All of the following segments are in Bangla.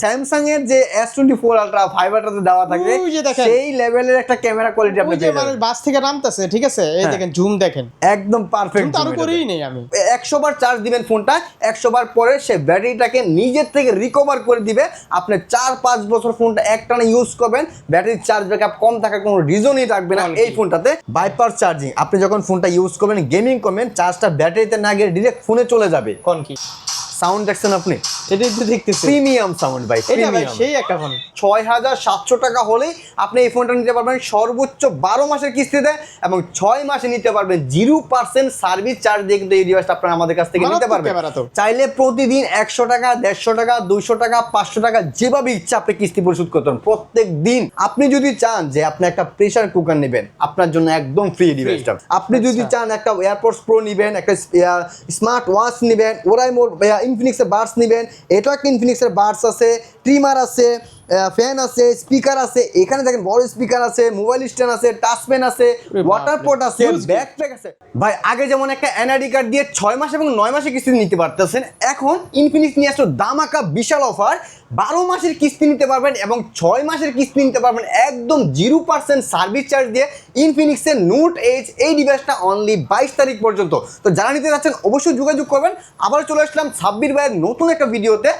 স্যামসাং এর যে S twenty four ultra five আলট্রাতে দেওয়া দেখেন। সেই লেভেলের একটা ক্যামেরা কোয়ালিটি আপনি পেয়ে যাবেন। বাস থেকে নামতেছে ঠিক আছে? এই হ্যাঁ। দেখেন জুম দেখেন। একদম পারফেক্ট জুম তো আরও করেই নেই আমি। একশো বার চার্জ দিবেন ফোনটা একশো বার পরে সে ব্যাটারিটাকে নিজের থেকে রিকভার করে দিবে। আপনি চার পাঁচ বছর ফোনটা একটানা ইউজ করবেন ব্যাটারির চার্জ ব্যাকআপ কম থাকার কোনো রিজনই থাকবে না এই ফোনটাতে বাইপার চার্জিং আপনি যখন ফোনটা ইউজ করবেন গেমিং করবেন চার্জটা ব্যাটারিতে না গিয়ে ডিরেক্ট ফোনে চলে যাবে। কোন কি? সাউন্ড দেখছেন আপনি? এটাই তো দেখতেছি। প্রিমিয়াম সাউন্ড ভাই এটা ভাই সেই একটা ফোন ছয় হাজার সাতশো টাকা হলেই আপনি এই ফোনটা নিতে পারবেন সর্বোচ্চ বারো মাসের কিস্তিতে এবং ছয় মাসে নিতে পারবেন জিরো পার্সেন্ট সার্ভিস চার্জ দিয়ে কিন্তু এই ডিভাইসটা আপনারা আমাদের কাছ থেকে নিতে পারবেন। চাইলে প্রতিদিন একশো টাকা দেড়শো টাকা দুইশো টাকা পাঁচশো টাকা যেভাবে ইচ্ছা আপনি কিস্তি পরিশোধ করতে পারেন। প্রত্যেক দিন আপনি যদি চান যে আপনি একটা প্রেসার কুকার নেবেন আপনার জন্য একদম ফ্রি ডিভাইসটা আপনি যদি আচ্ছা। চান একটা এয়ারপোর্টস প্রো নেবেন একটা স্মার্ট ওয়াচ নেবেন ওরাই মোর ইনফিনিক্সের বার্স নেবেন এটাও একটা ইনফিনিক্সের বার্স আছে ট্রিমার আছে ফ্যান আছে স্পিকার আছে এখানে দেখেন বড় স্পিকার আছে মোবাইল স্ট্যান্ড আছে টাচ পেন আছে ওয়াটার পোর্ট আছে ব্যাকপ্যাক আছে। ভাই আগে যেমন একটা এনআইডি কার্ড দিয়ে ছয় মাস এবং নয় মাসের কিস্তি নিতে পারতেছেন এখন ইনফিনিক্স নিয়ে আসলো দামাকা বিশাল অফার বারো মাসের কিস্তি নিতে পারবেন এবং ছয় মাসের কিস্তি নিতে পারবেন একদম জিরো পার্সেন্ট সার্ভিস চার্জ দিয়ে ইনফিনিক্সের নোট এইচ এই ডিভাইসটা অনলি বাইশ তারিখ পর্যন্ত। তো যারা নিতে যাচ্ছেন অবশ্যই যোগাযোগ করবেন। আবার চলে আসলাম সাব্বির ভাইয়ের নতুন একটা ভিডিওতে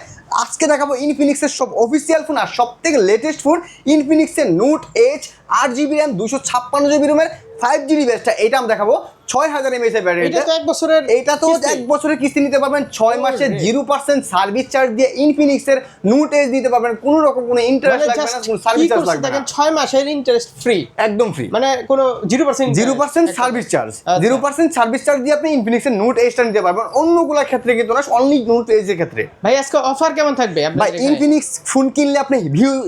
আজকে দেখাবো ইনফিনিক্সের সব অফিসিয়াল ফোন আর সব থেকে লেটেস্ট ফোন ইনফিনিক্সের নোট এইচ আট জিবি র্যাম দুশো ছাপ্পান্ন জিবি রুমের ফাইভ জিবি বেসটা এটা আমি দেখাবো। ছয় হাজার এমএস এর ব্যাটারি এটা এক বছরের এইটা তো এক বছরের কিস্তি নিতে পারবেন ছয় মাসে জিরো পার্সেন্ট সার্ভিস চার্জ দিয়ে ইনফিনিক্সের নোট এইচ দিতে পারবেন। কোনো রকম কোনো ইন্টারেস্ট মানে লাগবে না কোনো সার্ভিস চার্জ লাগবে না। ছয় মাসের ইন্টারেস্ট ফ্রি একদম ফ্রি মানে কোনো zero percent zero percent service charge. Zero percent service charge দিয়ে আপনি ইনফিনিক্সের নোট এইচটা নিতে পারবেন। অন্যগুলোর ক্ষেত্রে কিন্তু না অনলি নোট এইচের ক্ষেত্রে। ভাই আজকে অফার কেমন থাকবে ভাই এখানে? ইনফিনিক্স ফোন কিনলে আপনি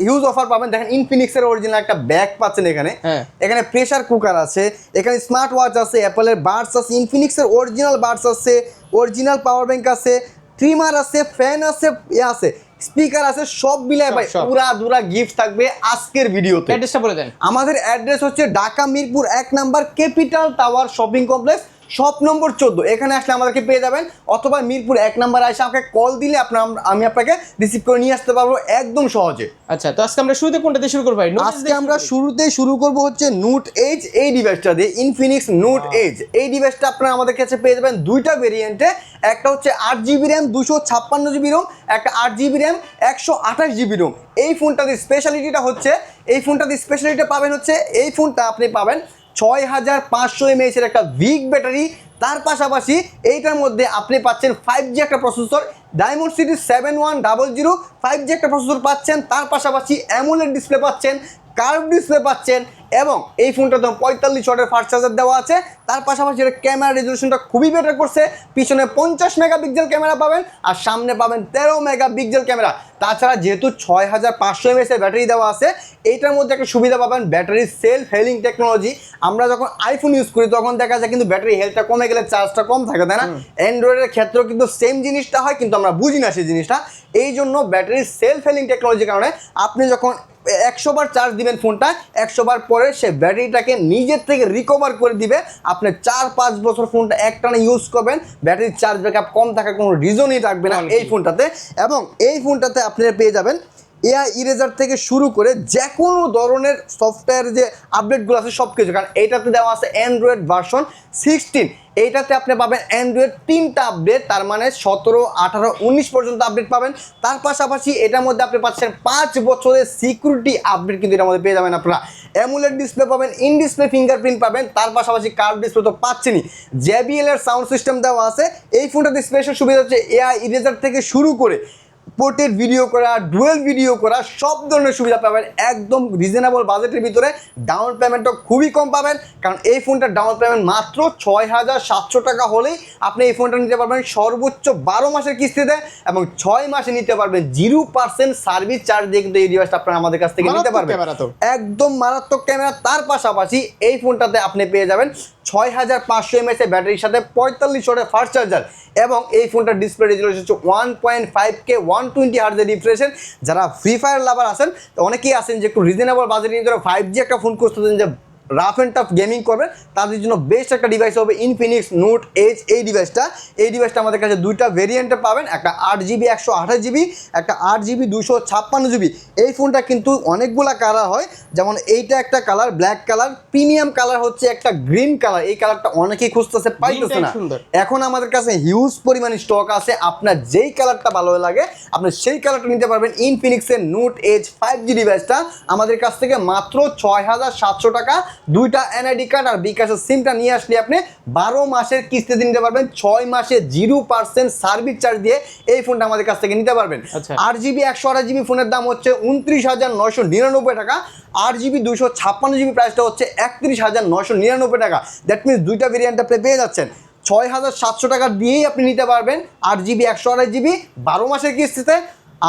হিউজ অফার পাবেন। দেখেন ইনফিনিক্সের অরিজিনাল একটা ব্যাগ পাচ্ছেন এখানে। হ্যাঁ। এখানে প্রেসার কুকার আছে এখানে স্মার্ট ওয়াচ আছে অ্যাপলের বার্ডস আছে ইনফিনিক্সের অরিজিনাল বার্স আছে অরিজিনাল পাওয়ার ব্যাঙ্ক আছে ট্রিমার আছে ফ্যান আছে এ আছে স্পিকার আছে সব মিলাই ভাই পুরা দুরা গিফট থাকবে আজকের ভিডিওতে অ্যাড্রেসটা বলে দেন। আমাদের অ্যাড্রেস হচ্ছে ঢাকা মিরপুর এক number capital tower shopping complex shop number চোদ্দ। এখানে আসলে আমাদেরকে পেয়ে যাবেন। অথবা মিরপুর এক নাম্বার আসে আমাকে কল দিলে আপনার আমি আপনাকে রিসিভ করে নিয়ে আসতে পারব একদম সহজে। আচ্ছা তো আজকে আমরা শুরুতে কোনটা দিয়ে শুরু করব আজকে আমরা শুরুতে শুরু করব হচ্ছে নোট এইচ এই ডিভাইসটা দিয়ে ইনফিনিক্স নোট এইচ এই ডিভাইসটা আপনারা আমাদের কাছে পেয়ে যাবেন দুইটা ভেরিয়েন্টে একটা হচ্ছে আট জিবি র্যাম দুশো ছাপ্পান্ন জিবি রোম একটা আট জিবি র্যাম একশো আঠাশ জিবি রোম এই ফোনটার স্পেশালিটিটা হচ্ছে এই ফোনটার স্পেশালিটিটা পাবেন হচ্ছে এই ফোনটা আপনি পাবেন ছয় হাজার পাঁচশো এমএএচ এর একটা উইক ব্যাটারি তার পাশাপাশি এইটার মধ্যে আপনি পাচ্ছেন ফাইভ জি একটা processor Dimensity seven one double zero five G একটা প্রসেসর পাচ্ছেন, তার পাশাপাশি অ্যামোলেড ডিসপ্লে পাচ্ছেন। কার্ভ ডিসপ্লে পাচ্ছেন এবং এই ফোনটাতে পঁয়তাল্লিশ ওয়াটের ফার্স্ট চার্জার দেওয়া আছে। তার পাশাপাশি এর ক্যামেরা রেজলিউশনটা খুবই বেটার করছে। পিছনে পঞ্চাশ মেগাপিক্সেল ক্যামেরা পাবেন আর সামনে পাবেন তেরো মেগাপিক্সেল ক্যামেরা তাছাড়া যেহেতু ছয় হাজার পাঁচশো এমএস এর ব্যাটারি দেওয়া আছে এইটার মধ্যে একটা সুবিধা পাবেন ব্যাটারি সেলফ হেলিং টেকনোলজি আমরা যখন আইফোন ইউজ করি তখন দেখা যায় কিন্তু ব্যাটারি হেলথটা কমে গেলে চার্জটা কম থাকে তাই না? অ্যান্ড্রয়েডের ক্ষেত্রেও কিন্তু সেম জিনিসটা হয় কিন্তু আমরা বুঝি না সেই জিনিসটা। এই জন্য ব্যাটারির সেলফ হেলিং টেকনোলজির কারণে আপনি যখন একশো বার চার্জ দিবেন ফোনটা একশো বার পরে সে ব্যাটারিটাকে নিজের থেকে রিকভার করে দিবে। আপনি চার পাঁচ বছর ফোনটা একটানা ইউজ করবেন ব্যাটারির চার্জ ব্যাকআপ কম থাকার কোনো রিজনই থাকবে না এই ফোনটাতে এবং এই ফোনটাতে আপনি পেয়ে যাবেন এআই ইরেজার থেকে শুরু করে যে কোনো ধরনের সফটওয়্যার যে আপডেটগুলো আছে সব কিছু কারণ এইটাতে দেওয়া আছে অ্যান্ড্রয়েড ভার্সন সিক্সটিন এইটাতে আপনি পাবেন অ্যান্ড্রয়েড তিনটা আপডেট তার মানে সতেরো, আঠারো, উনিশ পর্যন্ত আপডেট পাবেন। তার পাশাপাশি এটার মধ্যে আপনি পাচ্ছেন পাঁচ বছরের সিকিউরিটি আপডেট কিন্তু এটার মধ্যে পেয়ে যাবেন আপনারা। অ্যামুলেট ডিসপ্লে পাবেন ইন ডিসপ্লে ফিঙ্গারপ্রিন্ট পাবেন, তার পাশাপাশি কার্ভ ডিসপ্লে তো পাচ্ছেনই। জেবিএল এর সাউন্ড সিস্টেম দেওয়া আছে। এই ফোনটাতে স্পেশাল সুবিধা হচ্ছে এআই ইরেজার থেকে শুরু করে পোর্টেড ভিডিও করা ডুয়েল ভিডিও করা সব ধরনের সুবিধা পাবেন। একদম রিজনেবল বাজেটের ভিতরে ডাউন পেমেন্টও খুবই কম পাবেন। কারণ এই ফোনটার ডাউন পেমেন্ট মাত্র ছয় হাজার সাতশো টাকা হলেই আপনি এই ফোনটা নিতে পারবেন সর্বোচ্চ বারো মাসের কিস্তিতে এবং ছয় মাসে নিতে পারবেন জিরো পার্সেন্ট সার্ভিস চার্জ দিয়ে কিন্তু এই ডিভাইসটা আপনারা আমাদের কাছ থেকে নিতে পারবেন। একদম মারাত্মক ক্যামেরা তার পাশাপাশি এই ফোনটাতে আপনি পেয়ে যাবেন ছয় হাজার পাঁচশো এমএস এর ব্যাটারির সাথে পঁয়তাল্লিশ ওয়াটের ফাস্ট চার্জার এবং এই ফোনটার ডিসপ্লে রেজলিউশন হচ্ছে one point five K one twenty হার্জের রিফ্রেশন যারা ফ্রি ফায়ার লাভার আছেন অনেকেই আছেন যে একটু রিজনেবল বাজেট নিয়ে ধরো ফাইভ জি একটা ফোন করতেছেন যে রাফ অ্যান্ড টাফ গেমিং করবেন তাদের জন্য বেস্ট একটা ডিভাইস হবে ইনফিনিক্স নোট এইচ এই ডিভাইসটা এই ডিভাইসটা আমাদের কাছে দুইটা ভেরিয়েন্টে পাবেন একটা আট জিবি একশো আঠাশ জিবি একটা আট জিবি দুশো ছাপ্পান্ন জিবি। এই ফোনটা কিন্তু অনেকগুলা কালার হয় যেমন এইটা একটা colour black colour premium colour হচ্ছে একটা গ্রিন কালার এই কালারটা অনেকেই খুঁজতেছে পাইতেছে না। সুন্দর। এখন আমাদের কাছে হিউজ পরিমাণে স্টক আছে আপনার যেই কালারটা ভালো লাগে আপনি সেই কালারটা নিতে পারবেন ইনফিনিক্সের নোট এজ ফাইভ জি ডিভাইসটা আমাদের কাছ থেকে মাত্র ছয় হাজার সাতশো টাকা দুইটা এনআইডি কার্ড আর বিকাশের সিমটা নিয়ে আসলে আপনি বারো মাসের কিস্তিতে নিতে পারবেন ছয় মাসে জিরো পার্সেন্ট সার্ভিস চার্জ দিয়ে এই ফোনটা আমাদের কাছ থেকে নিতে পারবেন। আচ্ছা। আট জিবি একশো আঠাশ জিবি ফোনের দাম হচ্ছে উনত্রিশ হাজার নয়শো নিরানব্বই টাকা আট জিবি দুশো ছাপ্পান্ন জিবি প্রাইসটা হচ্ছে একত্রিশ হাজার নয়শো নিরানব্বই টাকা। দ্যাট মিনস দুইটা ভেরিয়েন্ট আপনি পেয়ে যাচ্ছেন। ছয় হাজার সাতশো টাকা দিয়েই আপনি নিতে পারবেন আট জিবি একশো আঠাশ জিবি বারো মাসের কিস্তিতে।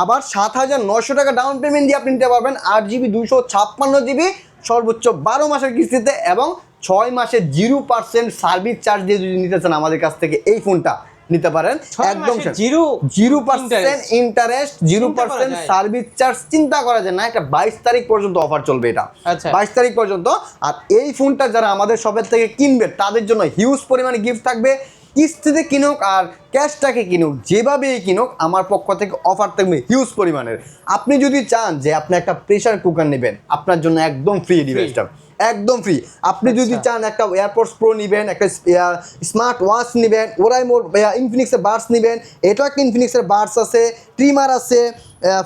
আবার সাত হাজার নয়শো টাকা ডাউন পেমেন্ট দিয়ে আপনি নিতে পারবেন আট জিবি দুশো ছাপ্পান্ন জিবি সর্বোচ্চ বারো মাসের কিস্তিতে এবং ছয় মাসে জিরো পার্সেন্ট সার্ভিস চার্জ দিয়ে যদি নিতে চান আমাদের কাছ থেকে এই ফোনটা নিতে পারেন। একদম zero zero percent interest zero percent service charge চিন্তা করা যায় না একটা বাইশ তারিখ পর্যন্ত অফার চলবে এটা। আচ্ছা। বাইশ তারিখ পর্যন্ত। আর এই ফোনটা যারা আমাদের শপের থেকে কিনবে তাদের জন্য হিউজ পরিমাণে গিফট থাকবে। কিস্তিতে কিনুক আর ক্যাশটাকে কিনুক যেভাবেই কিনুক আমার পক্ষ থেকে অফার থাকবে হিউজ পরিমাণের। আপনি যদি চান যে আপনি একটা প্রেসার কুকার নেবেন আপনার জন্য একদম ফ্রি ডিভাইসটা একদম ফ্রি আপনি যদি আচ্ছা। চান একটা এয়ারপোর্টস প্রো নেবেন একটা স্মার্ট ওয়াচ নেবেন ওরাই মোর ইনফিনিক্সের বার্ডস নেবেন এটা একটা ইনফিনিক্সের বার্ডস আছে ট্রিমার আছে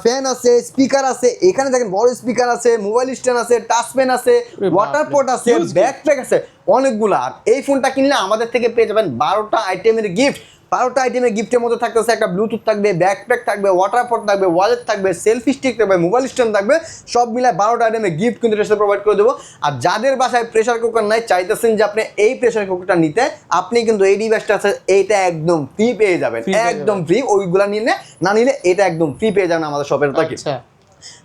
ফ্যান আছে স্পিকার আছে এখানে দেখেন বড় স্পিকার আছে মোবাইল স্ট্যান্ড আছে টাচ পেন আছে ওয়াটার পোর্ট আছে। ব্যাকপ্যাক আছে। অনেকগুলো। আর এই ফোনটা কিনলে আমাদের থেকে পেয়ে যাবেন বারোটা আইটেমের গিফট বারোটা আইটেমের গিফটের মধ্যে থাকতেছে একটা ব্লুটুথ থাকবে ব্যাকপ্যাক থাকবে ওয়াটার পট থাকবে ওয়ালেট থাকবে সেলফি স্টিক থাকবে মোবাইল স্ট্যান্ড থাকবে সব মিলায় বারোটা আইটেমের গিফট কিন্তু এটা প্রোভাইড করে দেবো। আর যাদের বাসায় প্রেশার কুকার নাই চাইতেছেন যে আপনি এই প্রেশার কুকারটা নিতে আপনি কিন্তু এই ডিভাইসটা আছে এইটা একদম ফ্রি পেয়ে যাবেন। একদম ফ্রি ওইগুলা নিলে না নিলে এটা একদম ফ্রি পেয়ে যাবেন আমাদের শপের থেকে আচ্ছা।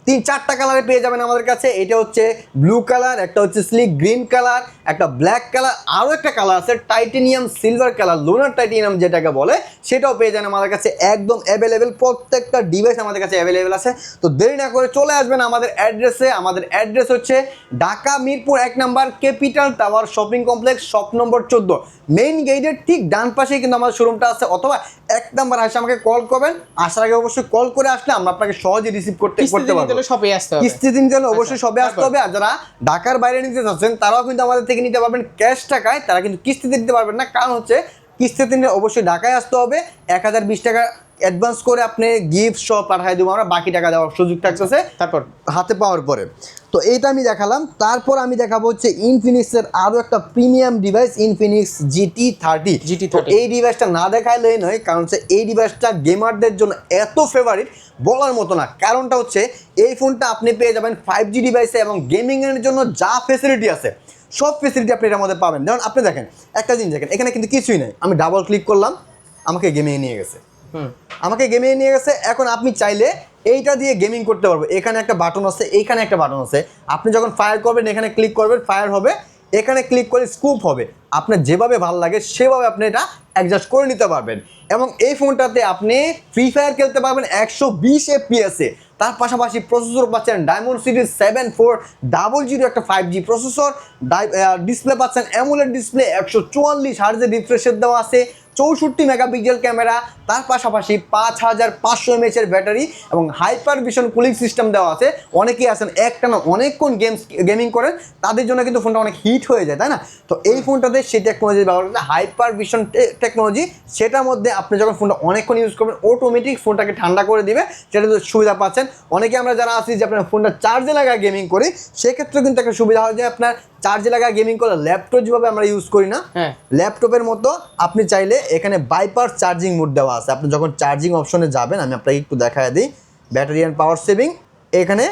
তিন চারটা কালারে পেয়ে যাবেন আমাদের কাছে। এটা হচ্ছে ব্লু কালার একটা হচ্ছে স্লিক গ্রিন কালার একটা ব্ল্যাক কালার আরও একটা কালার আছে titanium silver colour lunar titanium যেটাকে বলে সেটাও পেয়ে যান আমাদের কাছে। একদম অ্যাভেলেবেল প্রত্যেকটা ডিভাইস আমাদের কাছে অ্যাভেলেবেল আছে। তো দেরি না করে চলে আসবেন আমাদের অ্যাড্রেসে আমাদের অ্যাড্রেস হচ্ছে ঢাকা মিরপুর এক number capital tower shopping complex shop number চোদ্দ। মেইন গেটের ঠিক ডান পাশেই কিন্তু আমাদের শোরুমটা আছে অথবা এক নাম্বার আসে আমাকে কল করবেন। আসার আগে অবশ্যই কল করে আসলে আমরা আপনাকে সহজে রিসিভ করতে করতে পারব। আসতে হবে। কিস্তি দিন জন্য অবশ্যই আচ্ছা, সবে আসতে হবে। আর যারা ঢাকার বাইরে নিতে চাচ্ছেন তারাও কিন্তু আমাদের থেকে নিতে পারবেন ক্যাশ টাকায়। তারা কিন্তু কিস্তিতে নিতে পারবেন না। কারণ হচ্ছে কিস্তি নিলে অবশ্যই ঢাকায় আসতে হবে। এক হাজার বিশ টাকা অ্যাডভান্স করে আপনি গিফট সব পাঠাই দেবো আমরা বাকি টাকা দেওয়ার সুযোগ থাকতেছে। তারপর? হাতে পাওয়ার পরে। তো এইটা আমি দেখালাম। তারপর আমি দেখাবো হচ্ছে ইনফিনিক্সের আরও একটা premium device Infinix GT thirty GT30 এই ডিভাইসটা না দেখাইলেই নয় কারণ হচ্ছে এই ডিভাইসটা গেমারদের জন্য এত ফেভারিট বলার মতো না। কারণটা হচ্ছে এই ফোনটা আপনি পেয়ে যাবেন ফাইভ জি ডিভাইসে এবং গেমিংয়ের জন্য যা ফেসিলিটি আছে সব ফেসিলিটি আপনি এটার মধ্যে পাবেন। যেমন আপনি দেখেন একটা জিনিস দেখেন এখানে কিন্তু কিছুই নেই। আমি ডাবল ক্লিক করলাম আমাকে গেমে নিয়ে গেছে। আমাকে গেমে নিয়ে গেছে, এখন আপনি চাইলে এইটা দিয়ে গেমিং করতে পারব এখানে একটা বাটন আছে, এইখানে একটা বাটন আছে। আপনি যখন ফায়ার করবেন, এখানে ক্লিক করবেন ফায়ার হবে। এখানে ক্লিক করে স্কুপ হবে। আপনার যেভাবে ভালো লাগে, সেভাবে আপনি এটা অ্যাডজাস্ট করে নিতে পারবেন। এবং এই ফোনটাতে আপনি ফ্রি ফায়ার খেলতে পারবেন একশো বিশ এফপিএসে তার পাশাপাশি প্রসেসর পাচ্ছেন diamond series seven four double zero একটা ফাইভ জি প্রসেসর ডিসপ্লে পাচ্ছেন অ্যামুলেট ডিসপ্লে একশো চুয়াল্লিশ হার্জের রিফ্রেশের দেওয়া আছে। চৌষট্টি মেগাপিক্সেল ক্যামেরা, তার পাশাপাশি পাঁচ হাজার পাঁচশো এমএচ এর ব্যাটারি এবং হাইপার ভিশন কুলিং সিস্টেম দেওয়া আছে। অনেকেই আছেন, একটানা অনেকক্ষণ গেমস, গেমিং করেন, তাদের জন্য কিন্তু ফোনটা অনেক হিট হয়ে যায়, তাই না? তো এই ফোনটাতে সেই টেকনোলজি ব্যবহার করছে হাইপার ভিশন টেকনোলজি সেটার মধ্যে আপনি যখন ফোনটা অনেকক্ষণ ইউজ করবেন অটোমেটিক ফোনটাকে ঠান্ডা করে দিবে সেটা তো সুবিধা পাচ্ছেন। অনেকে আমরা যারা আছি যে আপনার ফোনটা চার্জে লাগায় গেমিং করি সেক্ষেত্রে কিন্তু একটা সুবিধা হয় যে আপনার চার্জে লাগা গেমিং করলে ল্যাপটপ যেভাবে আমরা ইউজ করি না ল্যাপটপের মতো আপনি চাইলে এখানে বাইপার চার্জিং মোড দেওয়া আছে। আপনি যখন চার্জিং অপশনে যাবেন আমি আপনাকে একটু দেখায় দিই। ব্যাটারি অ্যান্ড পাওয়ার সেভিং এখানে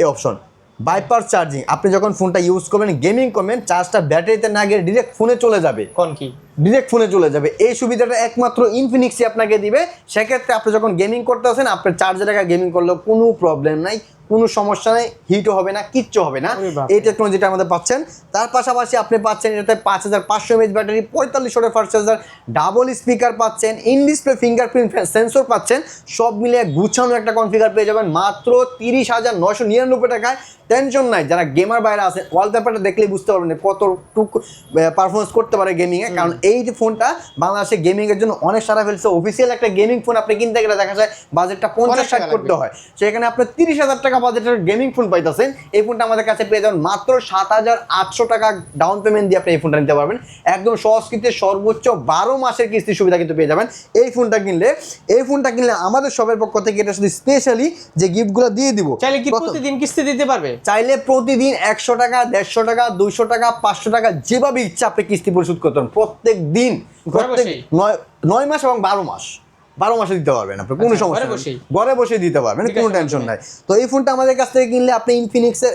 এই অপশন বাইপার চার্জিং আপনি যখন ফোনটা ইউজ করবেন গেমিং করবেন চার্জটা ব্যাটারিতে না গিয়ে ডিরেক্ট ফোনে চলে যাবে। কোন কি? ডিরেক্ট ফোনে চলে যাবে। এই সুবিধাটা একমাত্র ইনফিনিক্সই আপনাকে দিবে। সেক্ষেত্রে আপনি যখন গেমিং করতে আসেন আপনার চার্জের টাকা গেমিং করলেও কোনো প্রবলেম নাই কোনো সমস্যা নেই হিটও হবে না কিচ্ছু হবে না। এই টেকনোলজিটা আমাদের পাচ্ছেন। তার পাশাপাশি আপনি পাচ্ছেন এটাতে পাঁচ হাজার পাঁচশো এমএচ ব্যাটারি পঁয়তাল্লিশ ওয়াটের ফার্স্ট চার্জার ডাবল স্পিকার পাচ্ছেন ইন ডিসপ্লে ফিঙ্গারপ্রিন্ট সেন্সর পাচ্ছেন। সব মিলিয়ে গুছানো একটা কনফিগার পেয়ে যাবেন মাত্র তিরিশ হাজার নশো নিরানব্বই টাকায়। টেনশন নাই যারা গেমার বাইরে আছেন ওয়ালপেপারটা দেখলেই বুঝতে পারবেন কতটুকু পারফরমেন্স করতে পারে গেমিংয়ে কারণ এই যে ফোনটা বাংলাদেশে গেমিংয়ের জন্য অনেক সারা ফেলছে। অফিসিয়াল একটা গেমিং ফোন আপনি কিনতে গেলে দেখা যায় বাজেটটা পঞ্চাশ ষাট করতে হয়। সেখানে আপনি তিরিশ হাজার টাকা বাজেটের গেমিং ফোন পাইতেছেন। এই ফোনটা আমাদের কাছে পেয়ে যাবেন মাত্র সাত হাজার আটশো টাকা ডাউন পেমেন্ট দিয়ে আপনি এই ফোনটা নিতে পারবেন। একদম সহজ কিস্তিতে সর্বোচ্চ বারো মাসের কিস্তির সুবিধা কিন্তু পেয়ে যাবেন। এই ফোনটা কিনলে এই ফোনটা কিনলে আমাদের সবের পক্ষ থেকে এটা শুধু স্পেশালি যে গিফটগুলো দিয়ে দিব। চাইলে কি প্রতিদিন কিস্তি দিতে পারবে? চাইলে প্রতিদিন একশো টাকা দেড়শো টাকা দুইশো টাকা পাঁচশো টাকা যেভাবে ইচ্ছা আপনি কিস্তি পরিশোধ করতেন পারেন। প্রত্যেক দিন? নয় মাস এবং বারো মাস। বারো মাসে দিতে পারবেন আপনি কোনো আচ্ছা, সমস্যা ঘরে নেই। ঘরে বসে দিতে পারবেন কোনো টেনশন নাই। তো এই ফোনটা আমাদের কাছ থেকে কিনলে আপনি ইনফিনিক্সের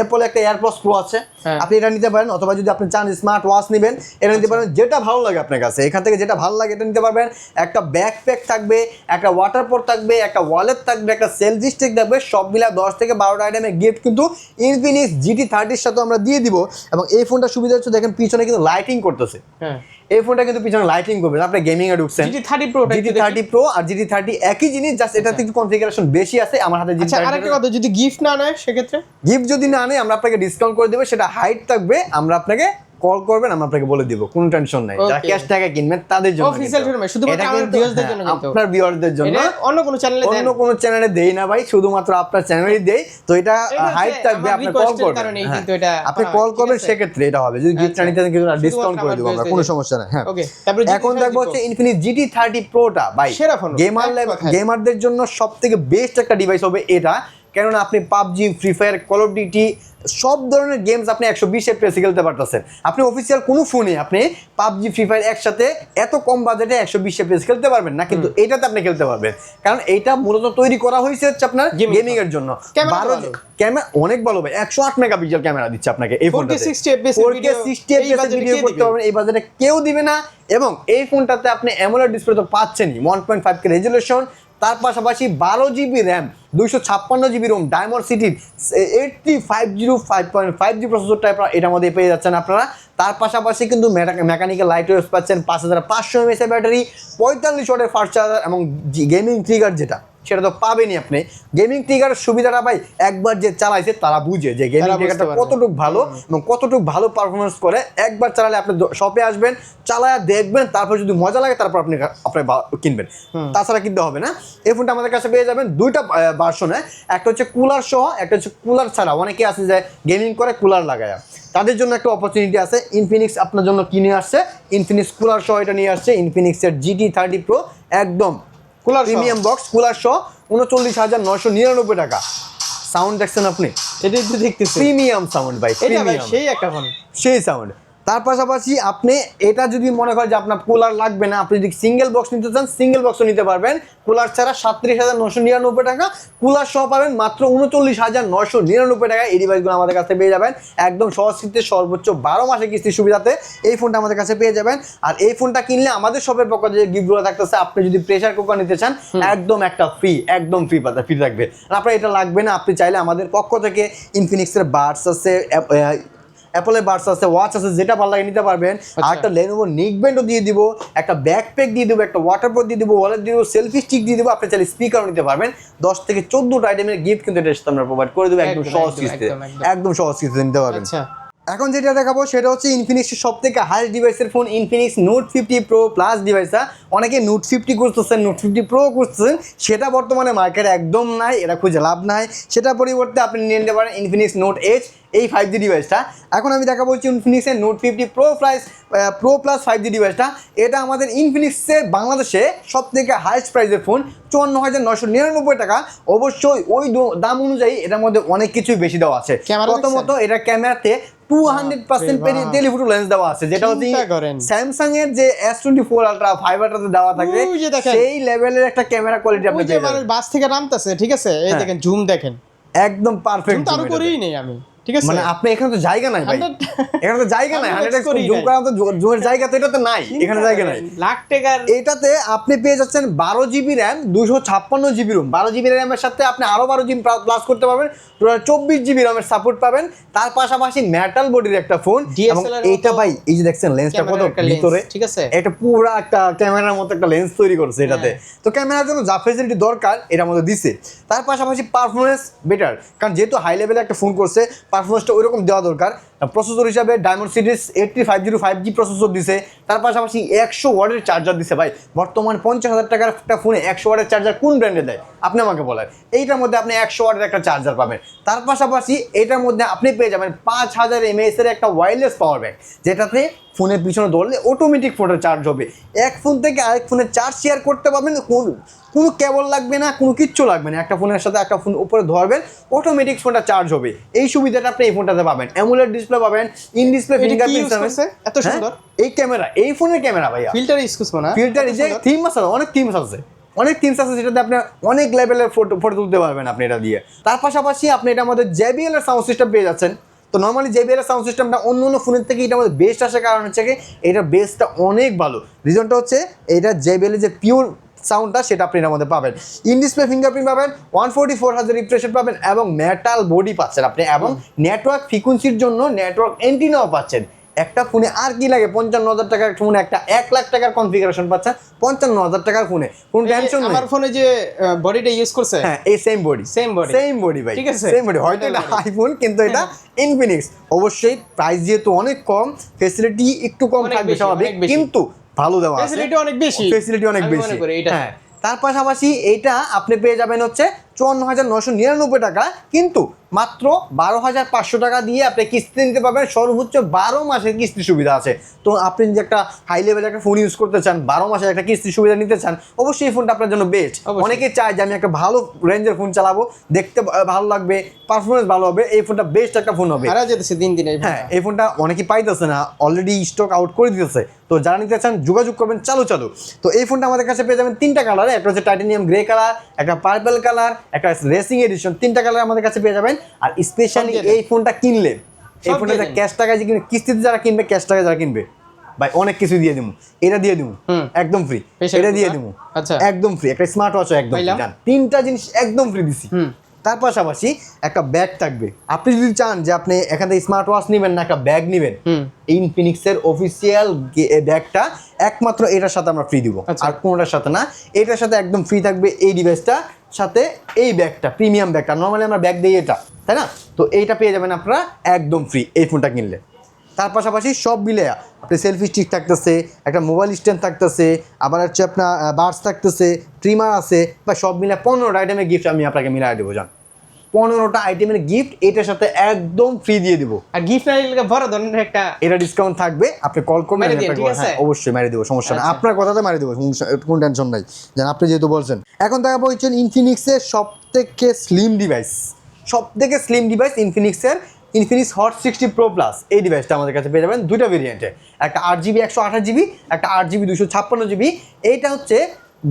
এরপরে একটা এয়ারপডস প্রো আছে। হ্যাঁ। আপনি এটা নিতে পারেন অথবা যদি আপনি চান স্মার্ট ওয়াচ নেবেন এটা নিতে পারেন যেটা ভালো লাগে আপনার কাছে। এখান থেকে যেটা ভালো লাগে এটা নিতে পারবেন। একটা ব্যাকপ্যাক থাকবে একটা ওয়াটার পোর্ট থাকবে একটা ওয়ালেট থাকবে একটা সেলফি স্টিক থাকবে সব মিলা দশ থেকে বারোটা আইটেমের গিফট কিন্তু ইনফিনিক্স জিটি থার্টির সাথে আমরা দিয়ে দিব। এবং এই ফোনটা সুবিধা হচ্ছে দেখেন পিছনে কিন্তু লাইটিং করতেছে। হ্যাঁ। এই ফোনটা কিন্তু পিছনে লাইটিং করবে আপনি গেমিং এ ঢুকছেন GT thirty pro GT thirty pro আর জিটি থার্টি একই জিনিস জাস্ট এটাতে একটু কনফিগারেশন বেশি আছে আমার হাতে জিটি আচ্ছা আরেকটা কথা যদি গিফট না নেয় সেক্ষেত্রে? গিফট যদি না নেয় আমরা আপনাকে ডিসকাউন্ট করে দেব সেটা হাইট থাকবে আমরা আপনাকে কল করবেন আমরা আপনাকে বলে দিব কোনো টেনশন নাই যারা ক্যাশ টাকা কিনবেন তাদের জন্য showroom এ, শুধুমাত্র এটা আমার কিন্তু- viewers দের হ্যাঁ, জন্য কিন্তু। আপনার ভিউয়ারদের জন্য অন্য কোনো চ্যানেলে দেন অন্য কোনো চ্যানেলে দেই না ভাই শুধুমাত্র আপনার চ্যানেলেই দেই তো এটা হাইট থাকবে আপনি কল করবেন হ্যাঁ। কিন্তু এটা আপনি কল করবেন আছে? সেক্ষেত্রে এটা হবে যদি গিফট। নিতে চান কিন্তু শুধুমাত্র ডিসকাউন্ট করে দেবো আমরা কোনো সমস্যা নাই হ্যাঁ Okay, তারপরে এখন 30 দেখব। হচ্ছে ইনফিনিক্স জিটি থার্টি প্রোটা ভাই সেরা phone, গেমার। গেমারদের জন্য সব থেকে বেস্ট একটা ডিভাইস হবে এটা কেননা আপনি PUBG Free Fire Call of Duty সব ধরনের গেমস আপনি একশো বিশ এফপিএসে খেলতে পারতেছেন। আপনি অফিসিয়াল কোনো ফোনে আপনি পাবজি ফ্রি ফায়ার একসাথে এত কম বাজেটে একশো বিশ এফপিএস খেলতে পারবেন না কিন্তু এটাতে আপনি খেলতে পারবেন। কারণ এইটা মূলত তৈরি করা হয়েছে হচ্ছে আপনার গেমিং এর জন্য। বারো ক্যামেরা অনেক ভালো ভাই। একশো আট মেগাপিক্সেল ক্যামেরা দিচ্ছে আপনাকে এই 4K ফোনটা 60 FPS four K sixty FPS video করতে পারবেন এই বাজেটে কেউ দিবে না। এবং এই ফোনটাতে আপনি অ্যামোলেড ডিসপ্লে তো পাচ্ছেনই। One point five K resolution তার পাশাপাশি বারো জিবি র্যাম দুইশো ছাপ্পান্ন জিবি রোম ডায়মন্ড সিটির eighty five zero five point five G প্রসেসরটা এটার মধ্যে পেয়ে যাচ্ছেন আপনারা। তার পাশাপাশি কিন্তু মেকানিক্যাল লাইট ওয়েস পাচ্ছেন পাঁচ হাজার পাঁচশো এমএসএ ব্যাটারি পঁয়তাল্লিশ ওয়াটের ফাস্ট চার্জার এবং গেমিং ট্রিগার যেটা। সেটা তো পাবেনই আপনি। গেমিং ট্রিগার সুবিধাটা ভাই একবার যে চালাইছে তারা বুঝে যে গেমিং ট্রিগারটা কতটুকু ভালো এবং কতটুকু ভালো পারফরমেন্স করে একবার চালালে আপনি শপে আসবেন চালায়া দেখবেন তারপর যদি মজা লাগে তারপর আপনি আপনি কিনবেন। তাছাড়া কিনতে হবে না। এই ফোনটা আমাদের কাছে পেয়ে যাবেন দুইটা ভার্সনে একটা হচ্ছে কুলার সহ একটা হচ্ছে কুলার ছাড়া। অনেকে আছে যে গেমিং করে কুলার লাগায়। তাদের জন্য একটা অপরচুনিটি আছে। ইনফিনিক্স আপনার জন্য কিনে আসছে। ইনফিনিক্স কুলার সহ এটা নিয়ে আসছে। ইনফিনিক্সের জিটি থার্টি প্রো একদম। প্রিমিয়াম বক্স কুলার সহ উনচল্লিশ হাজার নশো নিরানব্বই টাকা। সাউন্ড দেখছেন আপনি? এটা তো দেখতেছি। প্রিমিয়াম সাউন্ড ভাই এটা ভাই সেই একটা ফোন সেই সাউন্ড তার পাশাপাশি আপনি এটা যদি মনে করেন যে আপনার কুলার লাগবে না আপনি যদি সিঙ্গেল বক্স নিতে চান সিঙ্গেল বক্সও নিতে পারবেন। কুলার ছাড়া সাতত্রিশ হাজার নশো নিরানব্বই টাকা। কুলার সহ পাবেন মাত্র উনচল্লিশ হাজার নশো নিরানব্বই টাকা। এই ডিভাইসগুলো আমাদের কাছে পেয়ে যাবেন। একদম সহজ কিস্তিতে সর্বোচ্চ বারো মাসে কিস্তির সুবিধাতে এই ফোনটা আমাদের কাছে পেয়ে যাবেন। আর এই ফোনটা কিনলে আমাদের শপের পক্ষ যে গিফটগুলো থাকতেছে আপনি যদি প্রেশার কুকার নিতে চান একদম একটা ফ্রি একদম ফ্রি পাতা ফ্রি থাকবে। আর আপনার এটা লাগবে না আপনি চাইলে আমাদের পক্ষ থেকে ইনফিনিক্সের বার্ডস আছে অ্যাপলের বার্স আছে ওয়াচ আছে যেটা ভালো লাগে নিতে পারবেন। আর একটা লেনোভো নিক ব্যান্ডও দিয়ে দিব একটা ব্যাকপ্যাক দিয়ে দেবো একটা ওয়াটার প্রুফ দিয়ে দিব ওয়ালেট দিয়ে দেবো সেলফি স্টিক দিয়ে দেবো আপনি চাইলে স্পিকারও নিতে পারবেন। দশ থেকে চোদ্দটা আইটেমের গিফট কিন্তু এটা আমরা প্রোভাইড করে দেবো একদম সহজ একদম, কিস্তিতে। একদম সহজ কিস্তিতে নিতে পারবেন। আচ্ছা। এখন যেটা দেখাবো সেটা হচ্ছে ইনফিনিক্সের সব থেকে হাইস্ট ডিভাইসের phone Infinix Note fifty pro plus ডিভাইসটা অনেকে নোট ফিফটি করতেছেন নোট ফিফটি প্রো করতেছেন সেটা বর্তমানে মার্কেটে একদম নাই এটা খুঁজে লাভ নাই। সেটা পরিবর্তে আপনি নিয়ে নিতে পারেন ইনফিনিক্স নোট এইচ এই ফাইভ জি ডিভাইসটা এখন আমি দেখা বলছি ইনফিনিক্সের Note fifty pro price pro plus five G ডিভাইসটা এটা আমাদের ইনফিনিক্সের বাংলাদেশে সব থেকে হাইস্ট প্রাইসের ফোন চুয়ান্ন হাজার নশো নিরানব্বই টাকা। অবশ্যই ওই দাম অনুযায়ী এটার মধ্যে অনেক কিছুই বেশি দেওয়া আছে। প্রথমত এটা ক্যামেরাতে two hundred percent. Telephoto lens দেওয়া আছে যেটা হচ্ছে চিন্তা করেন। স্যামসাং এর যে এস টোয়েন্টি ফোর আলট্রা ফাইবারটাতে দেওয়া থাকে দেখেন। সেই লেভেলের একটা ক্যামেরা কোয়ালিটি আপনি যাবেন। বাস থেকে নামতেছে ঠিক আছে এই হ্যাঁ। দেখেন জুম দেখেন একদম পারফেক্ট করেই নেই আমি ঠিক আছে? মানে আপনি এখানে তো জায়গা নাই ভাই। এখানে তো জায়গা নাই। 100 হান্ড্রেড এক্স জুম। করার তো জুমের জায়গা তো এটা তো নাই এখানে জায়গা নাই। লাখ টাকার এটাতে আপনি পেয়ে যাচ্ছেন বারো জিবি র্যাম দুশো ছাপ্পান্ন জিবি রুম। বারো জিবি র্যামের সাথে আপনি আরও বারো জিবি প্লাস করতে পারবেন। চব্বিশ জিবি র্যামের সাপোর্ট পাবেন। তার পাশাপাশি মেটাল বডির একটা ফোন এইটা ভাই এই যে দেখছেন লেন্সটা কত ভিতরে? ঠিক আছে? এটা পুরো একটা ক্যামেরার মতো একটা লেন্স তৈরি করছে এটাতে। তো ক্যামেরার জন্য যা ফেসিলিটি দরকার এটার মধ্যে দিছে। তার পাশাপাশি পারফরমেন্স বেটার কারণ যেহেতু হাই লেভেলে একটা ফোন করছে পারফরমেন্সটা ওইরকম দেওয়া দরকার। প্রসেসর হিসাবে Dimensity eighty five zero five G processor দিছে। তার পাশাপাশি একশো ওয়ার্ডের চার্জার দিছে ভাই। বর্তমান পঞ্চাশ হাজার টাকার একটা ফোনে একশো ওয়ার্ডের চার্জার কোন ব্র্যান্ডে দেয়? আপনি আমাকে বলেন। এইটার মধ্যে আপনি একশো ওয়ার্ডের একটা চার্জার পাবেন। তার পাশাপাশি এটার মধ্যে আপনি পেয়ে যাবেন পাঁচ হাজার এমএএস এর একটা ওয়্যারলেস পাওয়ার ব্যাংক যেটাতে ফোনের পিছনে ধরলে অটোমেটিক ফোনটা চার্জ হবে। এক ফোন থেকে আরেক ফোনে চার্জ শেয়ার করতে পারবেন কোন কোনো কেবল লাগবে না কোনো কিচ্ছু লাগবে না। একটা ফোনের সাথে একটা ফোন উপরে ধরবেন অটোমেটিক ফোনটা চার্জ হবে। এই সুবিধাটা আপনি এই ফোনটাতে পাবেন। অ্যামুলেট ডিসপ্লে পাবেন ইন ডিসপ্লে ফিঙ্গারপ্রিন্ট এত সুন্দর? এই ক্যামেরা এই ফোনের ক্যামেরা ভাইয়া। ফিল্টার ইউজ করছ না? ফিল্টার যে থিম আছে অনেক থিমস আছে। অনেক থিমস আছে যেটাতে আপনি অনেক লেভেলের ফটো ফটো তুলতে পারবেন আপনি এটা দিয়ে। তার পাশাপাশি আপনি এটা আমাদের জেবিএল এর সাউন্ড সিস্টেম পেয়ে যাচ্ছেন। তো নর্মালি জেবিএল এর সাউন্ড সিস্টেমটা অন্য অন্য ফোনের থেকে এটা আমাদের বেস্ট আসার কারণ হচ্ছে কি এটার বেসটা অনেক ভালো। রিজনটা হচ্ছে এটা জে এর যে পিওর সাউন্ডটা সেটা আপনি এর মধ্যে পাবেন। ইন ডিসপ্লে ফিঙ্গারপ্রিন্ট পাবেন ওয়ান ফোর্টি ফোর হাজার রিফ্রেশন পাবেন এবং মেটাল বডি পাচ্ছেন আপনি এবং নেটওয়ার্ক ফ্রিকুয়েন্সির জন্য নেটওয়ার্ক এন্টিনাও পাচ্ছেন। একটা ফোনে আর কি লাগে? পঞ্চান্ন হাজার টাকার ফোনে একটা এক লাখ টাকার কনফিগারেশন পাচ্ছেন পঞ্চান্ন হাজার টাকার ফোনে। কোনো টেনশন নেই। আমার ফোনে যে বডিটা ইউজ করছে? হ্যাঁ এই same body same body। Same body ভাই। ঠিক আছে। সেম বডি হয়তো এটা। আইফোন কিন্তু এটা ইনফিনিক্স অবশ্যই প্রাইস যেহেতু অনেক কম ফেসিলিটি একটু কম থাকবে স্বাভাবিক কিন্তু ভালো দেওয়া আছে। ফ্যাসিলিটি অনেক বেশি। ফেসিলিটি অনেক বেশি। হ্যাঁ। তার পাশাপাশি এইটা আপনি পেয়ে যাবেন হচ্ছে চুয়ান্ন হাজার নশো নিরানব্বই টাকা কিন্তু মাত্র বারো হাজার পাঁচশো টাকা দিয়ে আপনি কিস্তি নিতে পারবেন। সর্বোচ্চ বারো মাসের কিস্তি সুবিধা আছে। তো আপনি যদি একটা হাই লেভেলের একটা ফোন ইউজ করতে চান বারো মাসের একটা কিস্তি সুবিধা নিতে চান অবশ্যই এই ফোনটা আপনার জন্য বেস্ট। অনেকে চায় যে আমি একটা ভালো রেঞ্জের ফোন চালাবো দেখতে ভালো লাগবে পারফরমেন্স ভালো হবে এই ফোনটা বেস্ট একটা ফোন হবে। হারা যেতেছে দিন দিন হ্যাঁ এই ফোনটা অনেকেই পাইতেছে না অলরেডি স্টক আউট করে দিতেছে। তো যারা নিতে চান যোগাযোগ করবেন চালু চালু। তো এই ফোনটা আমাদের কাছে পেয়ে যাবেন তিনটা কালার একটা হচ্ছে টাইটানিয়াম গ্রে কালার একটা পার্পল কালার একটা রেসিং এডিশন তিনটা কালার আমাদের কাছে পেয়ে যাবেন। আর স্পেশালি এই ফোনটা কিনলে এই ফোনে ফোনটা ক্যাশ টাকায় যে কিনবে কিস্তিতে যারা কিনবে ক্যাশ টাকায় যারা কিনবে ভাই অনেক কিছু দিয়ে দিবো এটা দিয়ে দিবো একদম ফ্রি এটা দিয়ে দিমু। দিবো আচ্ছা। একদম ফ্রি একটা স্মার্ট ওয়াচ একদম তিনটা জিনিস একদম ফ্রি দিছি। তার পাশাপাশি একটা ব্যাগ থাকবে। আপনি যদি চান যে আপনি এখান থেকে স্মার্ট ওয়াচ নেবেন না একটা ব্যাগ নেবেন। ইনফিনিক্সের অফিসিয়াল ব্যাগটা একমাত্র এটার সাথে আমরা ফ্রি দিব। আচ্ছা। আর কোনোটার সাথে না এটার সাথে একদম ফ্রি থাকবে এই ডিভাইসটা সাথে এই ব্যাগটা প্রিমিয়াম ব্যাগটা নর্মালি আমরা ব্যাগ দিই এটা তাই না? তো এইটা পেয়ে যাবেন আপনারা একদম ফ্রি এই ফোনটা কিনলে। তার পাশাপাশি সব মিলে আপনি সেলফি স্টিক থাকতেছে একটা মোবাইল স্ট্যান্ড থাকতেছে আবার হচ্ছে আপনার বার্স থাকতেছে ট্রিমার আছে বা সব মিলে পনেরোটা আইটেমের গিফট আমি আপনাকে মিলাই দেবো জান। পনেরোটা আইটেমের গিফট এটার সাথে একদম ফ্রি দিয়ে দেবো। আর গিফট না দিলে বড় ধরনের একটা এটা ডিসকাউন্ট থাকবে আপনি কল করবেন হ্যাঁ আছে? অবশ্যই মেরে দেবো সমস্যা না আচ্ছা। আপনার কথাতে মেরে দেবো কোনো টেনশন নাই। যেন আপনি যেহেতু বলছেন। এখন দেখা বলছেন ইনফিনিক্সের সব থেকে স্লিম ডিভাইস সব থেকে slim device ইনফিনিক্সের Infinix Hot sixty pro plus এই ডিভাইসটা আমাদের কাছে পেয়ে যাবেন দুইটা ভেরিয়েন্টে একটা আট জিবি একশো আঠাশ জিবি একটা আট জিবি দুশো ছাপ্পান্ন জিবি এইটা হচ্ছে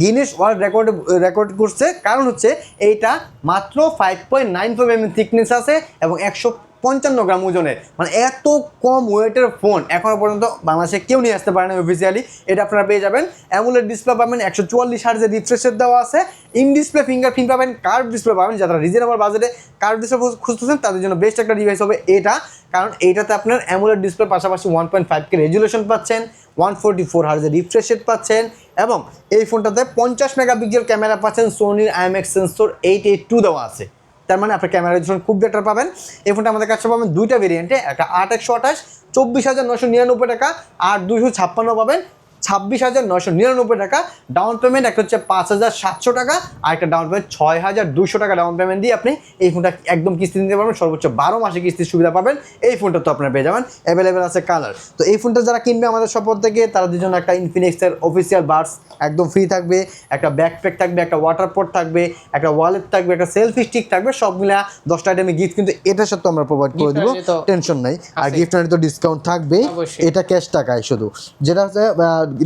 গিনেস ওয়ার্ল্ড রেকর্ড রেকর্ড করছে। কারণ হচ্ছে এইটা মাত্র five point nine five M thickness আছে এবং একশো পঞ্চান্ন গ্রাম ওজনের। মানে এত কম ওয়েটের ফোন এখনও পর্যন্ত বাংলাদেশে কেউ নিয়ে আসতে পারে না অফিসিয়ালি এটা আপনারা পেয়ে যাবেন। অ্যামুলেট ডিসপ্লে পাবেন, একশো চুয়াল্লিশ হার্জের রিফ্রেশের দেওয়া আছে। ইন ডিসপ্লে ফিঙ্গারপ্রিন্ট পাবেন কার্ভ ডিসপ্লে পাবেন। যারা রিজনেবল বাজেটে কার্ভ ডিসপ্লে খুঁজতেছেন, তাদের জন্য বেস্ট একটা ডিভাইস হবে এটা। কারণ এইটাতে আপনার অ্যামুলেট ডিসপ্লে পাশাপাশি one point five K resolution পাচ্ছেন ওয়ান ফোরটি ফোর হার্জের রিফ্রেশ রেট পাচ্ছেন এবং এই ফোনটাতে পঞ্চাশ মেগাপিক্সেল ক্যামেরা পাচ্ছেন সোনির IMX sensor eight eight two দেওয়া আছে। তার মানে আপনার ক্যামেরা রেজুলেশন খুব বেটার পাবেন। এই ফোনটা আমাদের কাছে পাবেন দুইটা ভেরিয়েন্টে একটা আট একশো আঠাশ, চব্বিশ হাজার নশো নিরানব্বই টাকা, আর দুশো ছাপ্পান্ন পাবেন ছাব্বিশ হাজার নশো নিরানব্বই টাকা ডাউন পেমেন্ট একটা হচ্ছে পাঁচ হাজার সাতশো টাকা আর একটা ডাউন পেমেন্ট ছয় হাজার দুশো টাকা ডাউন পেমেন্ট দিয়ে আপনি এই ফোনটা একদম কিস্তি নিতে পারবেন সর্বোচ্চ বারো মাসে কিস্তির সুবিধা পাবেন। এই ফোনটা তো আপনারা পেয়ে যাবেন অ্যাভেলেবেল আছে কালার তো এই ফোনটা যারা কিনবে আমাদের সপর থেকে তারা দুজন একটা ইনফিনিক্সের অফিসিয়াল বার্স একদম ফ্রি থাকবে একটা ব্যাকপ্যাক থাকবে একটা ওয়াটার পট থাকবে একটা ওয়ালেট থাকবে একটা সেলফি স্টিক থাকবে সব মিলে দশটা আইটেমে গিফট কিন্তু এটার সাথে আমরা প্রোভাইড করে দিব টেনশন নাই। আর গিফট তো ডিসকাউন্ট থাকবেই অবশ্যই। এটা ক্যাশ টাকায় শুধু। যেটা হচ্ছে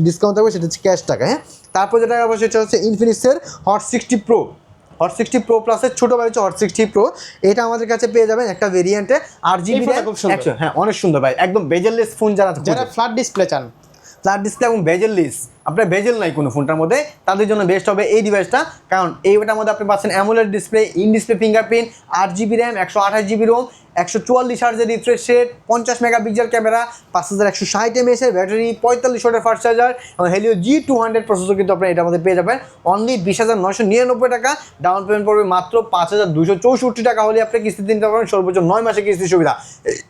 ডিসকাউন্ট থাকবে সেটা হচ্ছে ক্যাশ টাকা হ্যাঁ? তারপর যেটা অবশ্যই সেটা হচ্ছে ইনফিনিক্সের Hot sixty pro Hot sixty pro প্লাসের ছোটো ভাই হচ্ছে হট সিক্সটি প্রো এটা আমাদের কাছে পেয়ে যাবেন একটা ভেরিয়েন্টে আর জিবি। হ্যাঁ অনেক সুন্দর ভাই। একদম বেজেললেস ফোন যারা যারা ফ্ল্যাট ডিসপ্লে চান। ফ্ল্যাট ডিসপ্লে এবং বেজেললেস আপনার বেজেল নাই কোনো ফোনটার মধ্যে, তাদের জন্য বেস্ট হবে এই ডিভাইসটা কারণ এইটার মধ্যে আপনি পাচ্ছেন AMOLED display in display fingerprint আট জিবি র্যাম একশো আঠাশ জিবি রোম একশো চুয়াল্লিশ হার্জের রিফ্রেশ রেট পঞ্চাশ মেগাপিক্সেল ক্যামেরা পাঁচ হাজার একশো ষাট এমএসের ব্যাটারি পঁয়তাল্লিশ ওয়াটের ফাস্ট চার্জার এবং Helio G two hundred processor কিন্তু আপনি এটার মধ্যে পেয়ে যাবেন। অনলি বিশ হাজার নশো নিরানব্বই টাকা ডাউন পেমেন্ট পড়বে মাত্র পাঁচ হাজার দুশো চৌষট্টি টাকা হলে আপনি কিস্তি দিতে পারবেন সর্বোচ্চ নয় মাসে কিস্তি সুবিধা।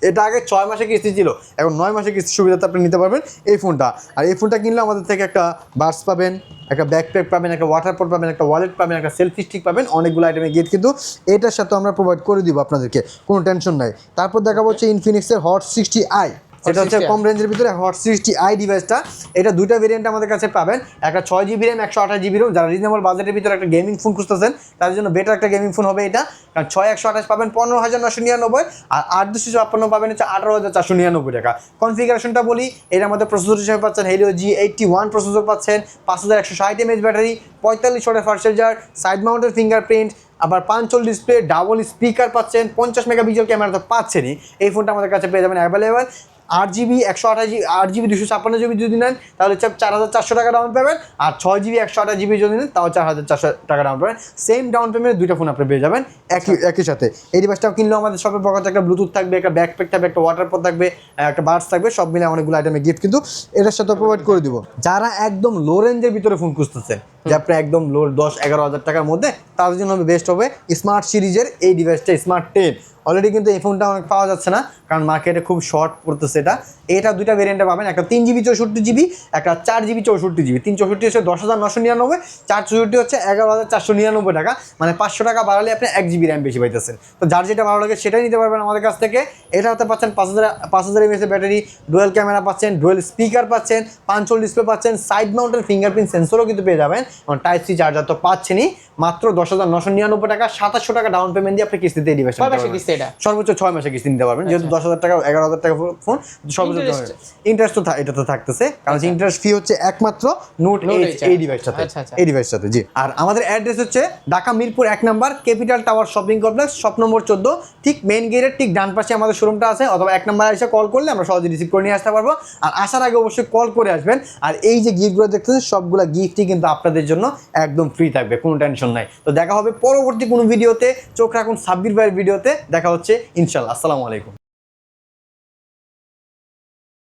এটা আগে ছয় মাসে কিস্তি ছিল, এখন নয় মাসে কিস্তি সুবিধাতে আপনি নিতে পারবেন এই ফোনটা। আর এই ফোনটা কিনলে আমাদের থেকে একটা বার্স পাবেন, একটা ব্যাকপ্যাক পাবেন, একটা ওয়াটার পট পাবেন, একটা ওয়ালেট পাবেন, একটা সেলফি স্টিক পাবেন, অনেকগুলো আইটেমে গেট কিন্তু এটার সাথে আমরা প্রোভাইড করে দিব আপনাদেরকে, কোনো টেনশন নাই। তারপর দেখাবো হচ্ছে ইনফিনিক্সের হট সিক্সটি আই সেটা হচ্ছে কম রেঞ্জের ভিতরে হট সিক্সটি আই ডিভাইসটা এটা দুইটা ভেরিয়েন্ট আমাদের কাছে পাবেন। একটা ছয় জিবি র্যাম একশো আঠাশ জিবি র্যাম যারা রিজনেবল বাজেটের ভিতরে একটা গেমিং ফোন খুঁজতেছেন তাদের জন্য বেটার একটা গেমিং ফোন হবে এটা। কারণ ছয় একশো আঠাশ পাবেন পনেরো হাজার নশো নিরানব্বই। আর আট দুশো ছাপ্পান্ন পাবেন হচ্ছে আঠারো হাজার চারশো নিরানব্বই টাকা। কনফিগারেশনটা বলি এটার মধ্যে প্রসেসর হিসেবে পাচ্ছেন Helio G eighty one processor পাচ্ছেন পাঁচ হাজার একশো ষাট এমএচ ব্যাটারি পঁয়তাল্লিশ ওয়াটের ফাস্ট চার্জার সাইড মাউন্টের ফিঙ্গারপ্রিন্ট আবার পাঁচল ডিসপ্লে ডাবল স্পিকার পাচ্ছেন পঞ্চাশ মেগাপিক্সেল ক্যামেরা তো পাচ্ছেনই। এই ফোনটা আমাদের কাছে পেয়ে যাবেন অ্যাভেলেবেল আট জিবি একশো আঠাশ জিবি আট জিবি দুশো ছাপ্পান্ন জিবি যদি নেন তাহলে হচ্ছে চার হাজার চারশো টাকা ডাউন পেমেন্ট আর ছয় জিবি একশো আঠাশ জিবি যদি নেন তাও চার হাজার চারশো টাকা down payment same down payment দুইটা ফোন আপনি পেয়ে যাবেন একই একই সাথে। এই ডিভাইসটা কিনলেও আমাদের শপের পকেটে একটা ব্লুটুথ থাকবে একটা ব্যাকপ্যাক থাকবে একটা ওয়াটার পট থাকবে একটা বার্ডস থাকবে সব মিলে অনেকগুলো আইটেমের গিফট কিন্তু এটার সাথে প্রোভাইড করে দিব। যারা একদম লো রেঞ্জের ভিতরে ফোন খুঁজতেছেন যে আপনি একদম লো দশ এগারো হাজার টাকার মধ্যে তাদের জন্য বেস্ট হবে স্মার্ট সিরিজের এই ডিভাইসটা স্মার্ট টেন অলরেডি কিন্তু এই ফোনটা অনেক পাওয়া যাচ্ছে না কারণ মার্কেটে খুব শর্ট পড়তেছে এটা। এটা দুইটা ভেরিয়েন্টে পাবেন একটা তিন জিবি চৌষট্টি জিবি একটা চার জিবি চৌষট্টি জিবি তিন চৌষট্টি হচ্ছে দশ হাজার নশো নিরানব্বই চার চৌষট্টি হচ্ছে এগারো হাজার চারশো নিরানব্বই টাকা। মানে পাঁচশো টাকা বাড়ালে আপনি এক জিবি র্যাম বেশি পাইতেছেন। তো যার যেটা ভালো লাগে সেটাই নিতে পারবেন আমাদের কাছ থেকে। এটা হতে পাচ্ছেন পাঁচ হাজার পাঁচ হাজার এমএসের ব্যাটারি ডুয়েল ক্যামেরা পাচ্ছেন ডুয়েল স্পিকার পাচ্ছেন পাঁচল ডিসপ্লে পাচ্ছেন সাইড মাউন্টের ফিঙ্গারপ্রিন্ট সেন্সরও কিন্তু পেয়ে যাবেন। এবং টাইপ সি চার্জার তো পাচ্ছেনই। মাত্র দশ হাজার নশো নিরানব্বই টাকা সাতাশশো টাকা ডাউন পেমেন্ট দিয়ে আপনি কিস্তিতে মাসে কিস্তি এটা সর্বোচ্চ ছয় মাসে কিস্তি নিতে পারবেন। যেহেতু দশ হাজার টাকা এগারো হাজার টাকা ফোন সর্বোচ্চ ইন্টারেস্ট তো এটা তো থাকতেছে। কারণ ইন্টারেস্ট ফি হচ্ছে একমাত্র নোট এই ডিভাইসটাতে আচ্ছা, আচ্ছা। এই ডিভাইসটাতে জি। আর আমাদের অ্যাড্রেস হচ্ছে ঢাকা মিরপুর এক number capital tower shopping complex shop number চোদ্দ। ঠিক মেন গেটের ঠিক ডান পাশে আমাদের শোরুমটা আছে। অথবা এক নাম্বার এসে কল করলে আমরা সহজে রিসিভ করে নিয়ে আসতে পারব। আর আসার আগে অবশ্যই কল করে আসবেন। আর এই যে গিফটগুলো দেখতেছেন সবগুলো গিফটই কিন্তু আপনাদের জন্য একদম ফ্রি থাকবে। কোনো টেনশন নাই। তো দেখা হবে পরবর্তী কোনো ভিডিওতে চোখ রাখুন সাব্বির ভাইয়ের ভিডিওতে দেখা হচ্ছে ইনশাল্লাহ আসসালামু আলাইকুম।